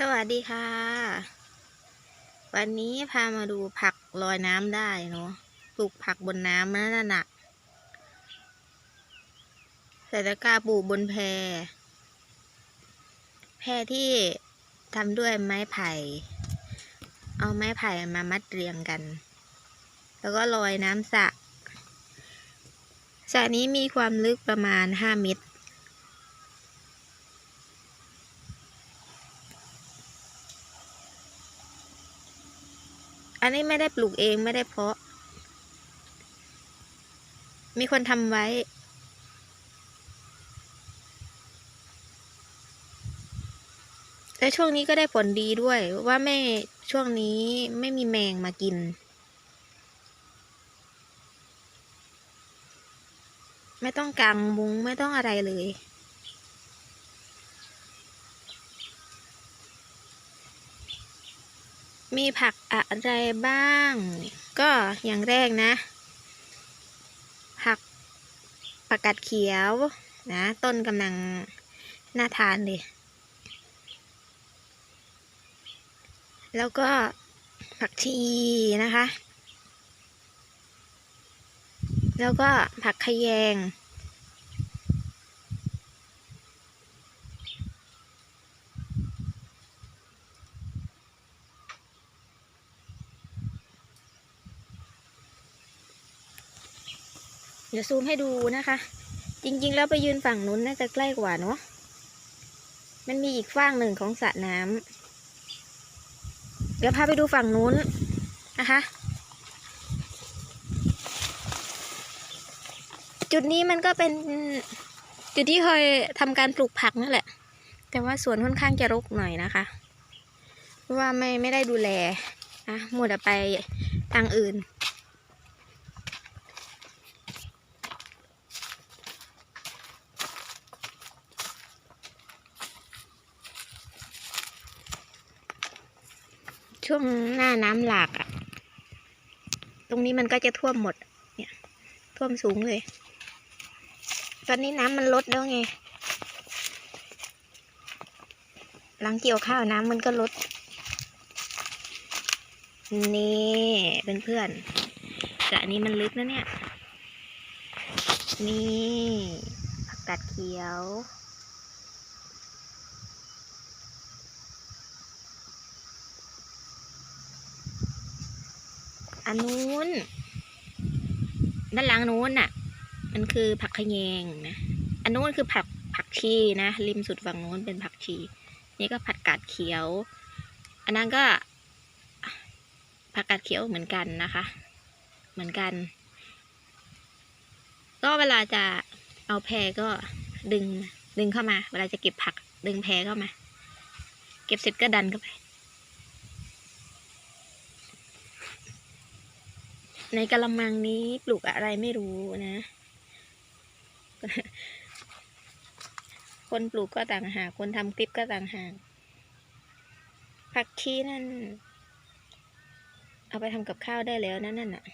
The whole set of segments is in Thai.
สวัสดีค่ะ วันนี้พามาดูผักลอยน้ำได้เนาะปลูกผักบนน้ำนั่นน่ะใส่ตะกร้าปลูกบนแพแพที่ทำด้วยไม้ไผ่ เอาไม้ไผ่มามัดเรียงกัน แล้วก็ลอยน้ำสระสระนี้มีความลึกประมาณห้าเมตร อันนี้ไม่ได้ปลูกเองไม่ได้เพาะ มีคนทำไว้ และช่วงนี้ก็ได้ผลดีด้วยว่าไม่ช่วงนี้ไม่มีแมงมากิน ไม่ต้องกางมุ้งไม่ต้องอะไรเลย มีผักอะไรบ้าง ก็อย่างแรกนะ ผักประกาศเขียวนะ ต้นกำลังน่าทานเลย แล้วก็ผักชีนะคะ แล้วก็ผักขยง เดี๋ยวซูมให้ดูนะคะ จริง ๆ แล้วไปยืนฝั่งนู้นน่าจะใกล้กว่าเนาะมันมีอีกฝั่งหนึ่งของสระน้ำเดี๋ยวพาไปดูฝั่งนู้นนะคะจุดนี้มันก็เป็นจุดที่เคยทำการปลูกผักนั่นแหละ แต่ว่าสวนค่อนข้างจะรกหน่อยนะคะ เพราะว่าไม่ไม่ได้ดูแลนะมัวแต่ไปทางอื่น ช่วงหน้าน้ำหลากอะ่ะ ตรงนี้มันก็จะท่วมหมด เนี่ย ท่วมสูงเลย ตอนนี้น้ำมันลดแล้วไง หลังเกี่ยวข้าวน้ำมันก็ลด นี่เพื่อนๆแต่อันนี้มันลึกนะเนี่ย นี่ผักกาดเขียว อันนู้น ด้านหลังนู้นน่ะ มันคือผักขยงนะ อันนู้นคือผักผักชีนะ ริมสุดฝั่งนู้นเป็นผักชี นี่ก็ผักกาดเขียว อันนั้นก็ผักกาดเขียวเหมือนกันนะคะ เหมือนกัน ก็เวลาจะเอาแพรก็ดึงดึงเข้ามา เวลาจะเก็บผัก ดึงแพรเข้ามา เก็บเสร็จก็ดันเข้าไป ในกระมังนี้ปลูกอะไรไม่รู้นะ คนปลูกก็ต่างหาก คนทำคลิปก็ต่างหาก ผักชีนั่น เอาไปทำกับข้าวได้แล้วนะนั่นน่ะ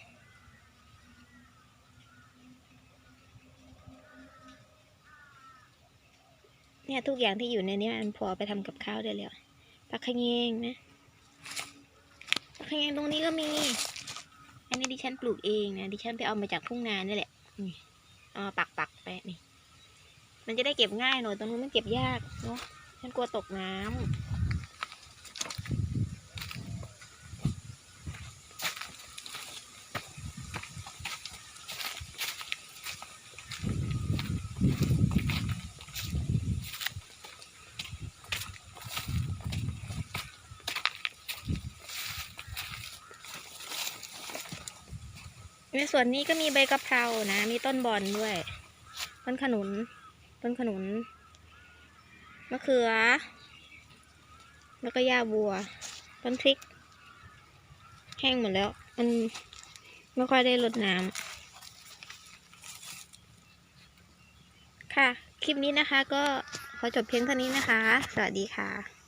เนี่ยทุกอย่างที่อยู่ในนี้มันพอไปทำกับข้าวได้แล้ว ผักขะแยงนะ ผักขะแยงตรงนี้ก็มี อันนี้ดิฉันปลูกเองนะดิฉันไปเอามาจากทุ่งนานี่แหละนี่เอามาปักปักๆไปนี่ มันจะได้เก็บง่ายหน่อยตรงนู้นมันเก็บยากเนาะฉันกลัวตกน้ำ ในส่วนนี้ก็มีใบกะเพรานะ มีต้นบอนด้วย ต้นขนุน ต้นขนุน มะเขือ แล้วก็หญ้าบัว ต้นพริก แห้งหมดแล้ว มันไม่ค่อยได้รดน้ำ ค่ะ คลิปนี้นะคะก็ขอจบเพียงเท่านี้นะคะ สวัสดีค่ะ